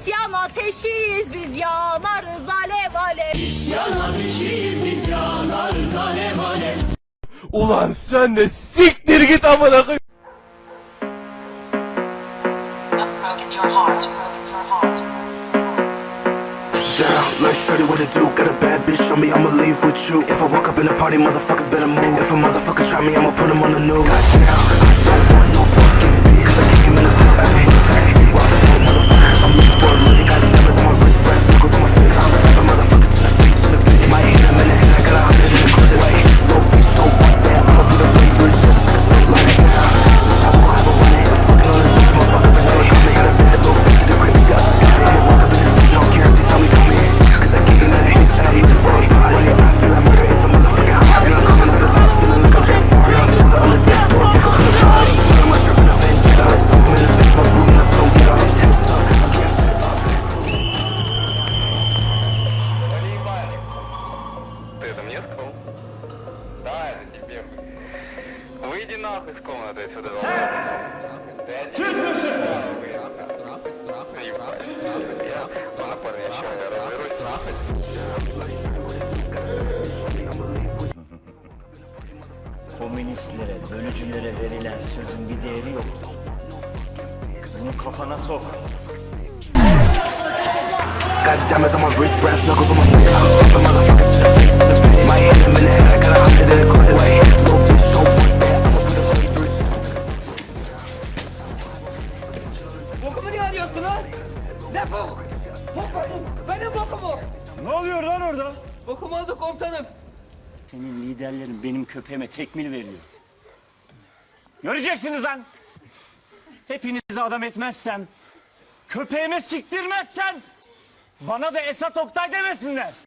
İsyan ateşiyiz biz yanarız alev alev. Ulan sen de siktir git amına koyayım. like shorty, what it do? Got a bad bitch on me, I'ma leave with you. If I walk up in the party, motherfuckers better move. If a motherfucker try me, I'ma put him on the news. Goddamn, I don't want это тебе. Выйди нахуй с комнаты отсюда. Чуть выше! Komünistlere, bölücülere verilen sözün bir değeri yok. Bunu kafana sok. Got diamonds on my wrist, brass knuckles on my fist. I'm slapping motherfuckers in the face, in the bitch. Might hit him in the head, I got a Ne bok? Bokumu. Benim bokumu. Ne oluyor lan orada? Bokum oldu komutanım. Senin liderlerin benim köpeğime tekmil veriyor. Göreceksiniz lan. Hepinizi adam etmezsem, köpeğime siktirmezsem, bana da Esat Oktay demesinler.